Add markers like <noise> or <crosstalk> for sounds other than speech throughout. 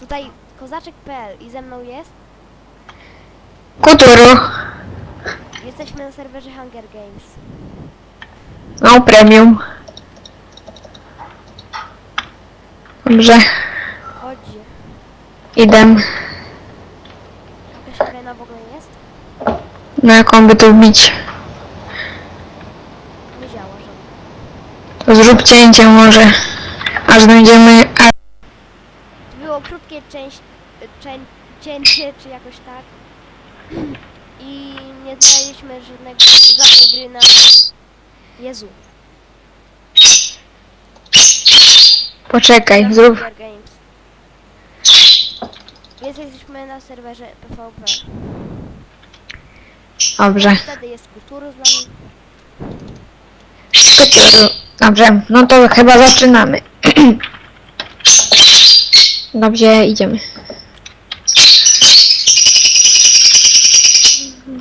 Tutaj kozaczek.pl i ze mną jest. Kuturu. Jesteśmy na serwerze Hunger Games. No, premium. Dobrze, Chodzi. idę. Jakaś arena w ogóle jest? Na jaką by tu wbić? Nie działa żadna. To zrób cięcie może. Aż będziemy... Było krótkie część, czę, cięcie, czy jakoś tak. <clears throat> I nie znaleźliśmy żadnego, żadnej gry na... Jezu. poczekaj, na zrób... Games. Jesteśmy na serwerze PvP. Dobrze. Wtedy jest kulturu z nami. Dobrze, no to chyba zaczynamy. <clears throat> Dobrze, idziemy.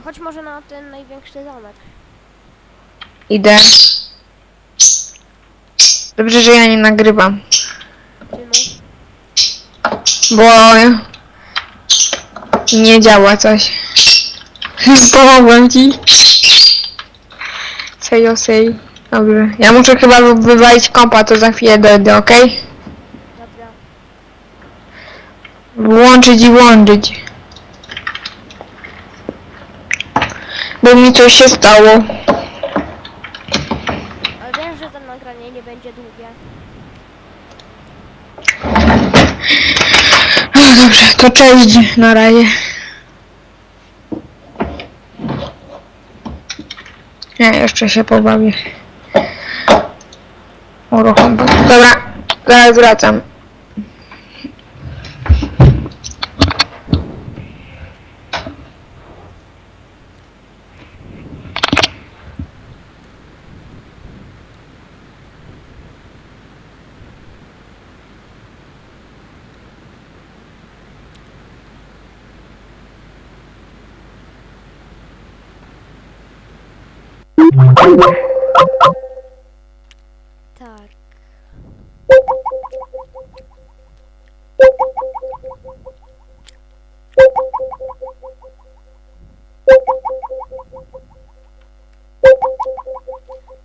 Chodź może na ten największy zamek. Idę. Dobrze, że ja nie nagrywam, Czemu? bo nie działa coś. <laughs> Pomogłem ci. Sej, o sej. Dobrze. Ja muszę chyba wywalić kompa, to za chwilę dojdę, okej? Dobra. Włączyć i włączyć. Bo mi coś się stało. Ale wiem, że to nagranie nie będzie długie. Ach, Dobrze, to cześć na razie. Nie, jeszcze się pobawię. Uruchom. Dobra, zaraz wracam. Tak.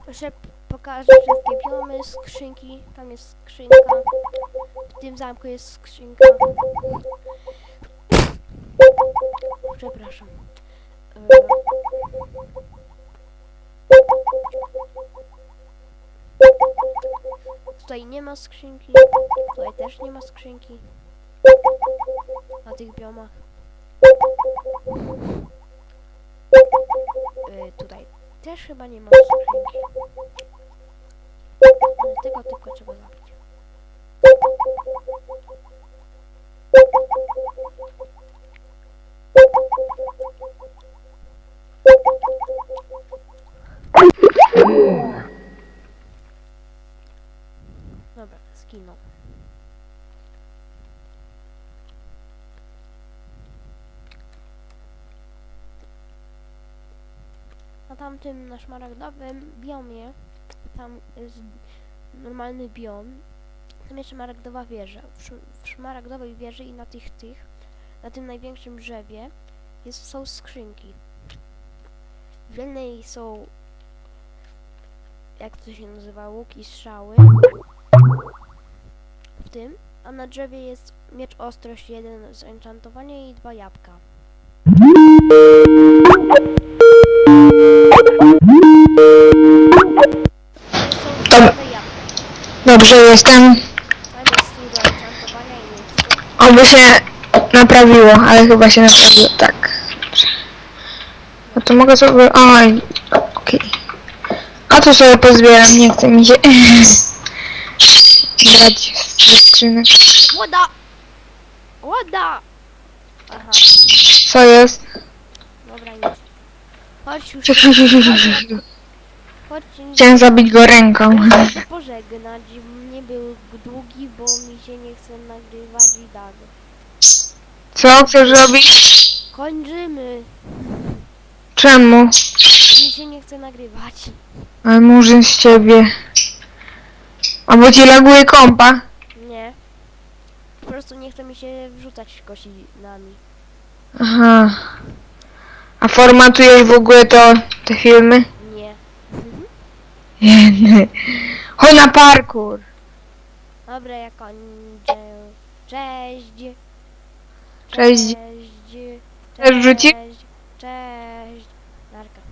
Jeszcze pokażę wszystkie biomy, skrzynki. Tam jest skrzynka. W tym zamku jest skrzynka. Przepraszam. E, Tutaj nie ma skrzynki. Tutaj też nie ma skrzynki. Na tych biomach. Y, tutaj też chyba nie ma skrzynki. Ale tego tylko trzeba zabić. Dobra, zginął. Na tamtym na szmaragdowym biomie, tam jest normalny biom, tam jest szmaragdowa wieża. W, sz- w szmaragdowej wieży i na tych tych, na tym największym drzewie jest, są skrzynki. W jednej są, jak to się nazywa, łuki, strzały. W tym, a na drzewie jest miecz ostrość jeden z i dwa jabłka. Dobrze, jestem. Oby się naprawiło, ale chyba się naprawiło. Tak. No to mogę sobie... Oj, okej. A to sobie pozbieram, nie chce mi się... brać ze skrzynek. Łoda! Łoda! Aha, Co jest? dobra, nic. Chodź już, chodź. Chciałem zabić go ręką. Pożegnać, był długi, bo mi się nie chce nagrywać i tak. Co chcesz zrobić? Kończymy. Czemu? Mi się nie chce nagrywać. Ale murzyn z ciebie. Albo ci laguje kompa. Nie. Po prostu nie chce mi się wrzucać kosinami. Aha. A formatujesz w ogóle to, te filmy? Nie. Nie. Chodź na parkour. Dobra, ja kończę. Cześć. Cześć. Cześć. Cześć. Cześć. Cześć. Narka.